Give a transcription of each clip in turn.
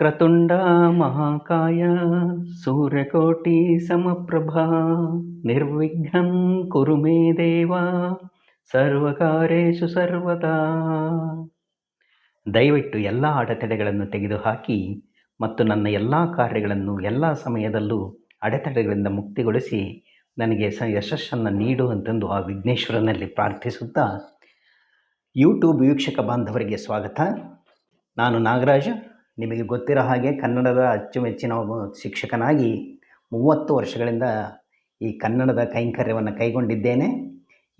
ವಕ್ರತುಂಡ ಮಹಾಕಾಯ, ಸೂರ್ಯಕೋಟಿ ಸಮಪ್ರಭಾ, ನಿರ್ವಿಘ್ನಂ ಕುರು ಮೇ ದೇವ, ಸರ್ವಕಾರೇಶು ಸರ್ವದಾ. ದಯವಿಟ್ಟು ಎಲ್ಲ ಅಡೆತಡೆಗಳನ್ನು ತೆಗೆದುಹಾಕಿ ಮತ್ತು ನನ್ನ ಎಲ್ಲ ಕಾರ್ಯಗಳನ್ನು ಎಲ್ಲ ಸಮಯದಲ್ಲೂ ಅಡೆತಡೆಗಳಿಂದ ಮುಕ್ತಿಗೊಳಿಸಿ ನನಗೆ ಸ ಯಶಸ್ಸನ್ನು ನೀಡು ಅಂತಂದು ಆ ವಿಘ್ನೇಶ್ವರನಲ್ಲಿ ಪ್ರಾರ್ಥಿಸುತ್ತಾ ಯೂಟ್ಯೂಬ್ ವೀಕ್ಷಕ ಬಾಂಧವರಿಗೆ ಸ್ವಾಗತ. ನಾನು ನಾಗರಾಜ್. ನಿಮಗೆ ಗೊತ್ತಿರೋ ಹಾಗೆ ಕನ್ನಡದ ಅಚ್ಚುಮೆಚ್ಚಿನ ಒಬ್ಬ ಶಿಕ್ಷಕನಾಗಿ ಮೂವತ್ತು ವರ್ಷಗಳಿಂದ ಈ ಕನ್ನಡದ ಕೈಂಕರ್ಯವನ್ನು ಕೈಗೊಂಡಿದ್ದೇನೆ.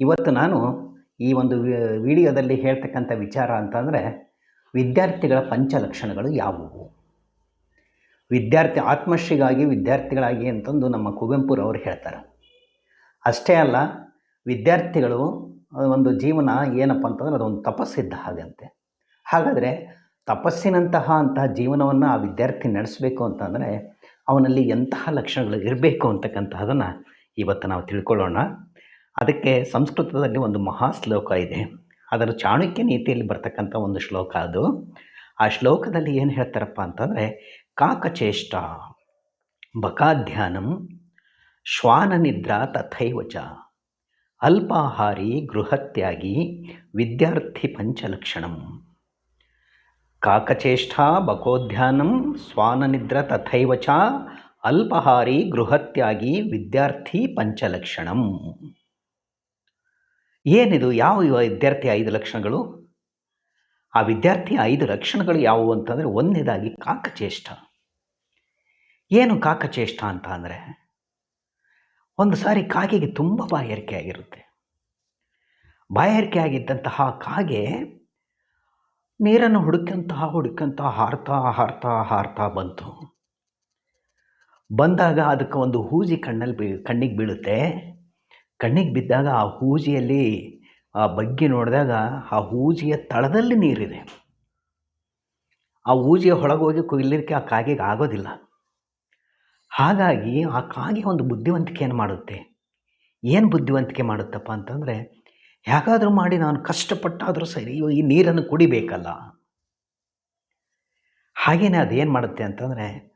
ಇವತ್ತು ನಾನು ಈ ಒಂದು ವಿಡಿಯೋದಲ್ಲಿ ಹೇಳ್ತಕ್ಕಂಥ ವಿಚಾರ ಅಂತಂದರೆ ವಿದ್ಯಾರ್ಥಿಗಳ ಪಂಚಲಕ್ಷಣಗಳು ಯಾವುವು? ವಿದ್ಯಾರ್ಥಿ ಆತ್ಮಶ್ರೀಗಾಗಿ ವಿದ್ಯಾರ್ಥಿಗಳಾಗಿ ಅಂತಂದು ನಮ್ಮ ಕುವೆಂಪುರವರು ಹೇಳ್ತಾರೆ. ಅಷ್ಟೇ ಅಲ್ಲ, ವಿದ್ಯಾರ್ಥಿಗಳು ಒಂದು ಜೀವನ ಏನಪ್ಪ ಅಂತಂದ್ರೆ ಅದೊಂದು ತಪಸ್ಸಿದ್ದ ಹಾಗಂತೆ. ಹಾಗಾದರೆ ತಪಸ್ಸಿನಂತಹ ಅಂತಹ ಜೀವನವನ್ನು ಆ ವಿದ್ಯಾರ್ಥಿ ನಡೆಸಬೇಕು ಅಂತಂದರೆ ಅವನಲ್ಲಿ ಎಂತಹ ಲಕ್ಷಣಗಳು ಇರಬೇಕು ಅಂತಕ್ಕಂತಹದನ್ನು ಇವತ್ತು ನಾವು ತಿಳ್ಕೊಳ್ಳೋಣ. ಅದಕ್ಕೆ ಸಂಸ್ಕೃತದಲ್ಲಿ ಒಂದು ಮಹಾ ಶ್ಲೋಕ ಇದೆ. ಅದರ ಚಾಣಕ್ಯ ನೀತಿಯಲ್ಲಿ ಬರ್ತಕ್ಕಂಥ ಒಂದು ಶ್ಲೋಕ ಅದು. ಆ ಶ್ಲೋಕದಲ್ಲಿ ಏನು ಹೇಳ್ತಾರಪ್ಪ ಅಂತಂದರೆ, ಕಾಕಚೇಷ್ಟ ಬಕಾಧ್ಯಾನಂ ಶ್ವಾನ ನಿದ್ರಾ ತಥೈವಚ ಅಲ್ಪಾಹಾರಿ ಗೃಹತ್ಯಾಗಿ ವಿದ್ಯಾರ್ಥಿ ಪಂಚಲಕ್ಷಣಂ. ಕಾಕಚೇಷ್ಟ ಬಕೋಧ್ಯಾನಂ ಸ್ವಾನನಿದ್ರ ತಥೈವ ಚ ಅಲ್ಪಹಾರಿ ಗೃಹತ್ಯಾಗಿ ವಿದ್ಯಾರ್ಥಿ ಪಂಚಲಕ್ಷಣಂ ಏನಿದು ಯಾವ ವಿದ್ಯಾರ್ಥಿ ಐದು ಲಕ್ಷಣಗಳು? ಆ ವಿದ್ಯಾರ್ಥಿ ಐದು ಲಕ್ಷಣಗಳು ಯಾವುವು ಅಂತಂದರೆ ಒಂದೇದಾಗಿ ಕಾಕಚೇಷ್ಟ ಏನು ಕಾಕಚೇಷ್ಟ ಅಂತ ಅಂದರೆ? ಒಂದು ಸಾರಿ ಕಾಗೆಗೆ ತುಂಬ ಬಾಯಾರಿಕೆ ಆಗಿರುತ್ತೆ. ಬಾಯಾರಿಕೆ ಆಗಿದ್ದಂತಹ ಕಾಗೆ ನೀರನ್ನು ಹುಡುಕಂತಹ ಹುಡುಕಂತ ಹಾರ್ತಾ ಹಾರ್ತಾ ಹಾರ್ತಾ ಬಂತು. ಬಂದಾಗ ಅದಕ್ಕೆ ಒಂದು ಹೂಜಿ ಕಣ್ಣಲ್ಲಿ ಬೀ, ಕಣ್ಣಿಗೆ ಬೀಳುತ್ತೆ. ಕಣ್ಣಿಗೆ ಬಿದ್ದಾಗ ಆ ಹೂಜಿಯಲ್ಲಿ ಆ ಬಗ್ಗಿ ನೋಡಿದಾಗ ಆ ಹೂಜಿಯ ತಳದಲ್ಲಿ ನೀರಿದೆ. ಆ ಹೂಜಿಯ ಒಳಗೋಗಿ ಕುಯ್ಲಿಕ್ಕೆ ಆ ಕಾಗೆಗೆ ಆಗೋದಿಲ್ಲ. ಹಾಗಾಗಿ ಆ ಕಾಗೆ ಒಂದು ಬುದ್ಧಿವಂತಿಕೆಯನ್ನು ಮಾಡುತ್ತೆ. ಏನು ಬುದ್ಧಿವಂತಿಕೆ ಮಾಡುತ್ತಪ್ಪ ಅಂತಂದರೆ ಹೇಗಾದರೂ ಮಾಡಿ ನಾನು ಕಷ್ಟಪಟ್ಟಾದರೂ ಸರಿ ಈ ನೀರನ್ನು ಕುಡಿಬೇಕಲ್ಲ. ಹಾಗೆಯೇ ಅದೇನು ಮಾಡುತ್ತೆ ಅಂತಂದರೆ,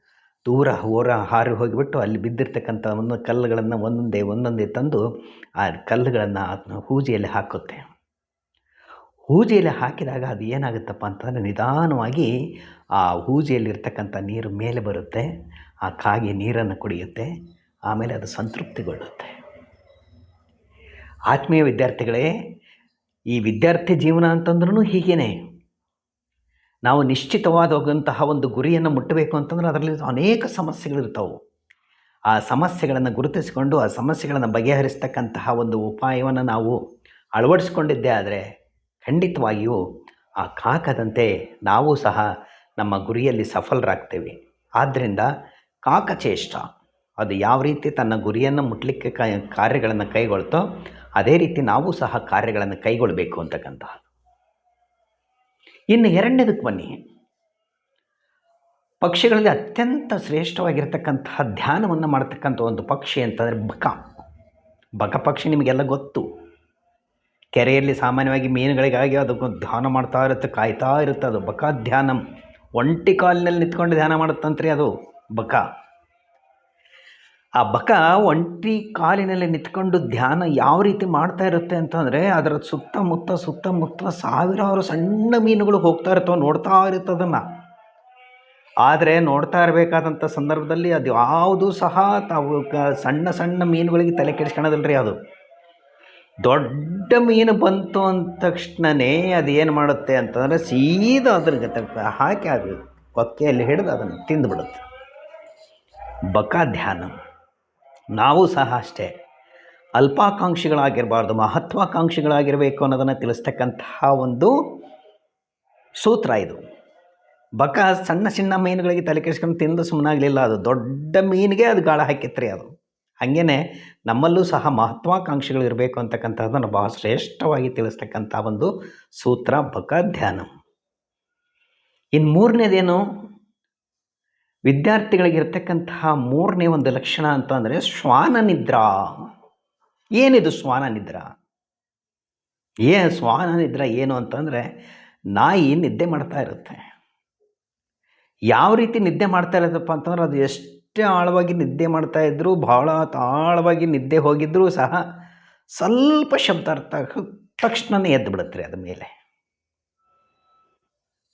ದೂರ ಹೋರ ಹಾರಿ ಹೋಗಿಬಿಟ್ಟು ಅಲ್ಲಿ ಬಿದ್ದಿರ್ತಕ್ಕಂಥ ಒಂದು ಕಲ್ಲುಗಳನ್ನು ಒಂದೊಂದೇ ಒಂದೊಂದೇ ತಂದು ಆ ಕಲ್ಲುಗಳನ್ನು ಅದನ್ನ ಹೂಜಿಯಲ್ಲಿ ಹಾಕುತ್ತೆ. ಹೂಜಿಯಲ್ಲಿ ಹಾಕಿದಾಗ ಅದು ಏನಾಗುತ್ತಪ್ಪ ಅಂತಂದರೆ, ನಿಧಾನವಾಗಿ ಆ ಹೂಜಿಯಲ್ಲಿರ್ತಕ್ಕಂಥ ನೀರು ಮೇಲೆ ಬರುತ್ತೆ, ಆ ಕಾಗೆ ನೀರನ್ನು ಕುಡಿಯುತ್ತೆ, ಆಮೇಲೆ ಅದು ಸಂತೃಪ್ತಿಗೊಳ್ಳುತ್ತೆ. ಆತ್ಮೀಯ ವಿದ್ಯಾರ್ಥಿಗಳೇ, ಈ ವಿದ್ಯಾರ್ಥಿ ಜೀವನ ಅಂತಂದ್ರೂ ಹೀಗೇನೆ. ನಾವು ನಿಶ್ಚಿತವಾದ ಹೋಗುವಂತಹ ಒಂದು ಗುರಿಯನ್ನು ಮುಟ್ಟಬೇಕು ಅಂತಂದ್ರೆ ಅದರಲ್ಲಿ ಅನೇಕ ಸಮಸ್ಯೆಗಳಿರ್ತಾವೆ. ಆ ಸಮಸ್ಯೆಗಳನ್ನು ಗುರುತಿಸಿಕೊಂಡು ಆ ಸಮಸ್ಯೆಗಳನ್ನು ಬಗೆಹರಿಸ್ತಕ್ಕಂತಹ ಒಂದು ಉಪಾಯವನ್ನು ನಾವು ಅಳವಡಿಸ್ಕೊಂಡಿದ್ದೇ ಆದರೆ ಖಂಡಿತವಾಗಿಯೂ ಆ ಕಾಕದಂತೆ ನಾವು ಸಹ ನಮ್ಮ ಗುರಿಯಲ್ಲಿ ಸಫಲರಾಗ್ತೇವೆ. ಆದ್ದರಿಂದ ಕಾಕಚೇಷ್ಟ, ಅದು ಯಾವ ರೀತಿ ತನ್ನ ಗುರಿಯನ್ನು ಮುಟ್ಟಲಿಕ್ಕೆ ಕಾರ್ಯಗಳನ್ನು ಕೈಗೊಳ್ತೋ ಅದೇ ರೀತಿ ನಾವು ಸಹ ಕಾರ್ಯಗಳನ್ನು ಕೈಗೊಳ್ಳಬೇಕು ಅಂತಕ್ಕಂತಹ. ಇನ್ನು ಎರಡನೇದಕ್ಕೆ ಬನ್ನಿ. ಪಕ್ಷಿಗಳಲ್ಲಿ ಅತ್ಯಂತ ಶ್ರೇಷ್ಠವಾಗಿರ್ತಕ್ಕಂತಹ ಧ್ಯಾನವನ್ನು ಮಾಡತಕ್ಕಂಥ ಒಂದು ಪಕ್ಷಿ ಅಂತಂದರೆ ಬಕ. ಬಕ ಪಕ್ಷಿ ನಿಮಗೆಲ್ಲ ಗೊತ್ತು. ಕೆರೆಯಲ್ಲಿ ಸಾಮಾನ್ಯವಾಗಿ ಮೀನುಗಳಿಗಾಗಿ ಅದಕ್ಕೊಂದು ಧ್ಯಾನ ಮಾಡ್ತಾ ಇರುತ್ತೆ, ಕಾಯ್ತಾ ಇರುತ್ತೆ ಅದು ಬಕ ಧ್ಯಾನಂ. ಒಂಟಿ ಕಾಲಿನಲ್ಲಿ ನಿಂತ್ಕೊಂಡು ಧ್ಯಾನ ಮಾಡುತ್ತಂತ್ರಿ ಅದು ಬಕ. ಆ ಬಕ ಒಂಟಿ ಕಾಲಿನಲ್ಲಿ ನಿಂತ್ಕೊಂಡು ಧ್ಯಾನ ಯಾವ ರೀತಿ ಮಾಡ್ತಾ ಇರುತ್ತೆ ಅಂತಂದರೆ ಅದರ ಸುತ್ತಮುತ್ತ ಸುತ್ತಮುತ್ತ ಸಾವಿರಾರು ಸಣ್ಣ ಮೀನುಗಳು ಹೋಗ್ತಾ ಇರ್ತವೆ ನೋಡ್ತಾ ಇರುತ್ತೆ ಅದನ್ನು. ಆದರೆ ನೋಡ್ತಾ ಇರಬೇಕಾದಂಥ ಸಂದರ್ಭದಲ್ಲಿ ಅದು ಯಾವುದೂ ಸಹ ತಾವು ಸಣ್ಣ ಸಣ್ಣ ಮೀನುಗಳಿಗೆ ತಲೆ ರೀ ಅದು. ದೊಡ್ಡ ಮೀನು ಬಂತು ಅಂದ ತಕ್ಷಣವೇ ಅದು ಏನು ಮಾಡುತ್ತೆ ಅಂತಂದರೆ ಸೀದಾ ಅದ್ರ ಜೊತೆ ಹಾಕಿ ಅದು ಕೊಕ್ಕೆಯಲ್ಲಿ ಹಿಡಿದು ಅದನ್ನು ತಿಂದುಬಿಡುತ್ತೆ. ಬಕ ಧ್ಯಾನ. ನಾವು ಸಹ ಅಷ್ಟೇ. ಅಲ್ಪಾಕಾಂಕ್ಷಿಗಳಾಗಿರಬಾರ್ದು, ಮಹತ್ವಾಕಾಂಕ್ಷಿಗಳಾಗಿರಬೇಕು ಅನ್ನೋದನ್ನು ತಿಳಿಸ್ತಕ್ಕಂತಹ ಒಂದು ಸೂತ್ರ ಇದು. ಬಕ ಸಣ್ಣ ಸಣ್ಣ ಮೀನುಗಳಿಗೆ ತಲೆ ಕೆಡಿಸ್ಕೊಂಡು ತಿಂದು ಸುಮ್ಮನಾಗಲಿಲ್ಲ ಅದು ದೊಡ್ಡ ಮೀನಿಗೆ ಅದು ಗಾಳ ಹಾಕಿತ್ರಿ ಅದು. ಹಾಗೇನೆ ನಮ್ಮಲ್ಲೂ ಸಹ ಮಹತ್ವಾಕಾಂಕ್ಷಿಗಳು ಇರಬೇಕು ಅಂತಕ್ಕಂಥದ್ದನ್ನು ಬಹಳ ಶ್ರೇಷ್ಠವಾಗಿ ತಿಳಿಸ್ತಕ್ಕಂಥ ಒಂದು ಸೂತ್ರ ಬಕ ಧ್ಯಾನ. ಇನ್ನು ಮೂರನೇದೇನು? ವಿದ್ಯಾರ್ಥಿಗಳಿಗಿರ್ತಕ್ಕಂತಹ ಮೂರನೇ ಒಂದು ಲಕ್ಷಣ ಅಂತ ಅಂದರೆ ಶ್ವಾನ ನಿದ್ರಾ. ಏನಿದು ಶ್ವಾನ ನಿದ್ರಾ? ಏ ಶ್ವಾನ ನಿದ್ರಾ ಏನು ಅಂತಂದರೆ ನಾಯಿ ನಿದ್ದೆ ಮಾಡ್ತಾ ಇರುತ್ತೆ. ಯಾವ ರೀತಿ ನಿದ್ದೆ ಮಾಡ್ತಾ ಇರೋದಪ್ಪ ಅಂತಂದ್ರೆ ಅದು ಎಷ್ಟೇ ಆಳವಾಗಿ ನಿದ್ದೆ ಮಾಡ್ತಾ ಇದ್ದರೂ ಭಾಳ ಆಳವಾಗಿ ನಿದ್ದೆ ಹೋಗಿದ್ದರೂ ಸಹ ಸ್ವಲ್ಪ ಶಬ್ದ ಅರ್ಥ ತಕ್ಷಣನೇ ಎದ್ದು ಬಿಡುತ್ತೆ ಅದ ಮೇಲೆ.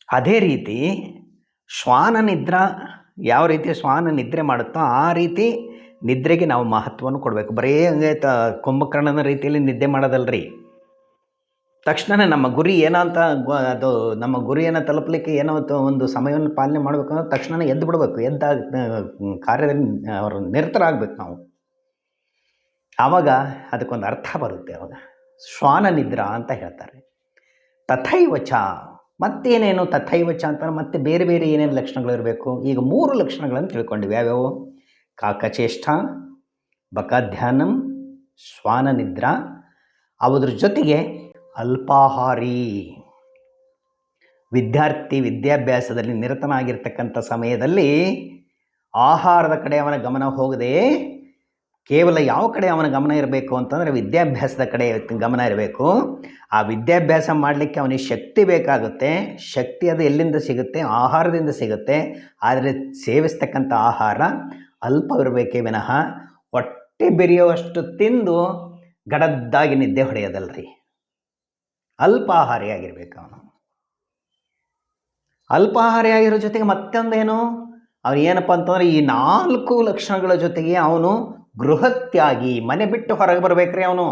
ಅದೇ ರೀತಿ ಶ್ವಾನ ನಿದ್ರಾ ಯಾವ ರೀತಿ ಶ್ವಾನ ನಿದ್ರೆ ಮಾಡುತ್ತೋ ಆ ರೀತಿ ನಿದ್ರೆಗೆ ನಾವು ಮಹತ್ವವನ್ನು ಕೊಡಬೇಕು. ಬರೀ ಹಂಗೆ ತ ಕುಂಭಕರ್ಣನ ರೀತಿಯಲ್ಲಿ ನಿದ್ದೆ ಮಾಡೋದಲ್ರಿ. ತಕ್ಷಣ ನಮ್ಮ ಗುರಿ ಏನಂತ ಅದು ನಮ್ಮ ಗುರಿಯನ್ನು ತಲುಪಲಿಕ್ಕೆ ಏನೋ ಒಂದು- ಸಮಯವನ್ನು ಪಾಲನೆ ಮಾಡಬೇಕು ಅಂದ್ರೆ ತಕ್ಷಣ ಎದ್ದು ಬಿಡಬೇಕು. ಎದ್ದ ಕಾರ್ಯದಲ್ಲಿ ಅವರು ನಿರತರಾಗಬೇಕು ನಾವು. ಆವಾಗ ಅದಕ್ಕೊಂದು ಅರ್ಥ ಬರುತ್ತೆ ಅವಾಗ. ಶ್ವಾನ ನಿದ್ರಾ ಅಂತ ಹೇಳ್ತಾರೆ. ತಥೈವಚ ಮತ್ತೇನೇನು ತಥೈವಚ ಅಂತ ಮತ್ತೆ ಬೇರೆ ಬೇರೆ ಏನೇನು ಲಕ್ಷಣಗಳು ಇರಬೇಕು? ಈಗ ಮೂರು ಲಕ್ಷಣಗಳನ್ನು ತಿಳ್ಕೊಂಡಿವೆ. ಯಾವ್ಯಾವು? ಕಾಕಚೇಷ್ಟ, ಬಕಾಧ್ಯಾನಂ ಶ್ವಾನ ನಿದ್ರಾ ಅವುದ್ರ ಜೊತೆಗೆ ಅಲ್ಪಾಹಾರಿ. ವಿದ್ಯಾರ್ಥಿ ವಿದ್ಯಾಭ್ಯಾಸದಲ್ಲಿ ನಿರತನಾಗಿರ್ತಕ್ಕಂಥ ಸಮಯದಲ್ಲಿ ಆಹಾರದ ಕಡೆ ಅವನ ಗಮನ ಹೋಗದೆ ಕೇವಲ ಯಾವ ಕಡೆ ಅವನ ಗಮನ ಇರಬೇಕು ಅಂತಂದರೆ ವಿದ್ಯಾಭ್ಯಾಸದ ಕಡೆ ಗಮನ ಇರಬೇಕು. ಆ ವಿದ್ಯಾಭ್ಯಾಸ ಮಾಡಲಿಕ್ಕೆ ಅವನಿಗೆ ಶಕ್ತಿ ಬೇಕಾಗುತ್ತೆ. ಶಕ್ತಿ ಅದು ಎಲ್ಲಿಂದ ಸಿಗುತ್ತೆ? ಆಹಾರದಿಂದ ಸಿಗುತ್ತೆ. ಆದರೆ ಸೇವಿಸ್ತಕ್ಕಂಥ ಆಹಾರ ಅಲ್ಪವಿರಬೇಕೇ ವಿನಃ ಹೊಟ್ಟೆ ಬೆರೆಯುವಷ್ಟು ತಿಂದು ಗಡದ್ದಾಗಿ ನಿದ್ದೆ ಹೊಡೆಯೋದಲ್ರಿ. ಅಲ್ಪಾಹಾರಿಯಾಗಿರ್ಬೇಕು ಅವನು. ಅಲ್ಪಾಹಾರಿಯಾಗಿರೋ ಜೊತೆಗೆ ಮತ್ತೊಂದೇನು? ಅವನು ಏನಪ್ಪ ಅಂತಂದರೆ ಈ ನಾಲ್ಕು ಲಕ್ಷಣಗಳ ಜೊತೆಗೆ ಅವನು ಗೃಹತ್ಯಾಗಿ ಮನೆ ಬಿಟ್ಟು ಹೊರಗೆ ಬರಬೇಕ್ರಿ ಅವನು.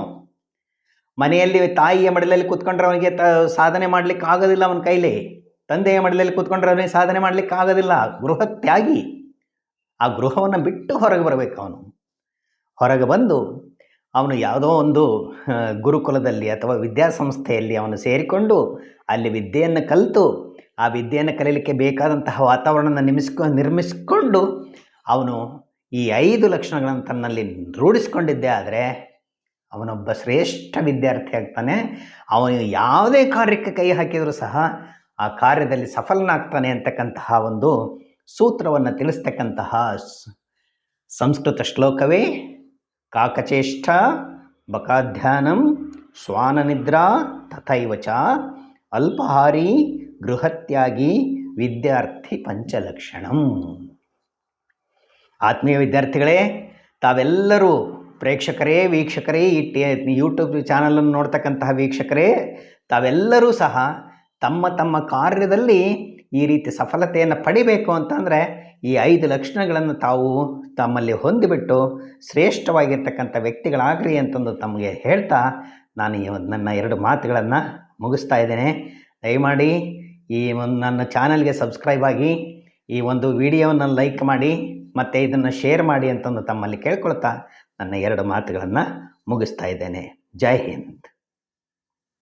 ಮನೆಯಲ್ಲಿ ತಾಯಿಯ ಮಡಲಲ್ಲಿ ಕೂತ್ಕೊಂಡ್ರೆ ಅವನಿಗೆ ತ, ಸಾಧನೆ ಮಾಡ್ಲಿಕ್ಕೆ ಆಗೋದಿಲ್ಲ ಅವನ ಕೈಲಿ. ತಂದೆಯ ಮಡಲಲ್ಲಿ ಕೂತ್ಕೊಂಡ್ರೆ ಅವನಿಗೆ ಸಾಧನೆ ಮಾಡ್ಲಿಕ್ಕೆ ಆಗೋದಿಲ್ಲ. ಗೃಹತ್ಯಾಗಿ ಆ ಗೃಹವನ್ನು ಬಿಟ್ಟು ಹೊರಗೆ ಬರಬೇಕು ಅವನು. ಹೊರಗೆ ಬಂದು ಅವನು ಯಾವುದೋ ಒಂದು ಗುರುಕುಲದಲ್ಲಿ ಅಥವಾ ವಿದ್ಯಾಸಂಸ್ಥೆಯಲ್ಲಿ ಅವನು ಸೇರಿಕೊಂಡು ಅಲ್ಲಿ ವಿದ್ಯೆಯನ್ನು ಕಲಿತು, ಆ ವಿದ್ಯೆಯನ್ನು ಕಲೀಲಿಕ್ಕೆ ಬೇಕಾದಂತಹ ವಾತಾವರಣನ ನಿಮಿಸ್ಕೊ, ನಿರ್ಮಿಸಿಕೊಂಡು ಅವನು ಈ ಐದು ಲಕ್ಷಣಗಳನ್ನು ತನ್ನಲ್ಲಿ ರೂಢಿಸ್ಕೊಂಡಿದ್ದೆ ಆದರೆ ಅವನೊಬ್ಬ ಶ್ರೇಷ್ಠ ವಿದ್ಯಾರ್ಥಿ ಆಗ್ತಾನೆ. ಅವನು ಯಾವುದೇ ಕಾರ್ಯಕ್ಕೆ ಕೈ ಹಾಕಿದರೂ ಸಹ ಆ ಕಾರ್ಯದಲ್ಲಿ ಸಫಲನಾಗ್ತಾನೆ ಅಂತಕ್ಕಂತಹ ಒಂದು ಸೂತ್ರವನ್ನು ತಿಳಿಸ್ತಕ್ಕಂತಹ ಸಂಸ್ಕೃತ ಶ್ಲೋಕವೇ. ಕಾಕಚೇಷ್ಟ ಬಕಾಧ್ಯಾನಂ ಶ್ವಾನನಿದ್ರಾ ತಥೈವ ಚ ಅಲ್ಪಹಾರಿ ಗೃಹತ್ಯಾಗಿ ವಿದ್ಯಾರ್ಥಿ ಪಂಚಲಕ್ಷಣಂ. ಆತ್ಮೀಯ ವಿದ್ಯಾರ್ಥಿಗಳೇ, ತಾವೆಲ್ಲರೂ ಪ್ರೇಕ್ಷಕರೇ, ವೀಕ್ಷಕರೇ, ಈ ಟಿ ಯೂಟ್ಯೂಬ್ ಚಾನಲನ್ನು ನೋಡ್ತಕ್ಕಂತಹ ವೀಕ್ಷಕರೇ, ತಾವೆಲ್ಲರೂ ಸಹ ತಮ್ಮ ತಮ್ಮ ಕಾರ್ಯದಲ್ಲಿ ಈ ರೀತಿ ಸಫಲತೆಯನ್ನು ಪಡಿಬೇಕು ಅಂತಂದರೆ ಈ ಐದು ಲಕ್ಷಣಗಳನ್ನು ತಾವು ತಮ್ಮಲ್ಲಿ ಹೊಂದಿಬಿಟ್ಟು ಶ್ರೇಷ್ಠವಾಗಿರ್ತಕ್ಕಂಥ ವ್ಯಕ್ತಿಗಳಾಗ್ರಿ ಅಂತಂದು ತಮಗೆ ಹೇಳ್ತಾ ನಾನು ಈ ನನ್ನ ಎರಡು ಮಾತುಗಳನ್ನು ಮುಗಿಸ್ತಾ ಇದ್ದೇನೆ. ದಯಮಾಡಿ ಈ ಒಂದು ನನ್ನ ಚಾನಲ್ಗೆ ಸಬ್ಸ್ಕ್ರೈಬ್ ಆಗಿ ಈ ಒಂದು ವಿಡಿಯೋವನ್ನು ಲೈಕ್ ಮಾಡಿ. ಮತ್ತು ಇದನ್ನು ಶೇರ್ ಮಾಡಿ ಅಂತಂದು ತಮ್ಮಲ್ಲಿ ಕೇಳ್ಕೊಳ್ತಾ ನನ್ನ ಎರಡು ಮಾತುಗಳನ್ನು ಮುಗಿಸ್ತಾ ಇದ್ದೇನೆ. ಜೈ ಹಿಂದ್.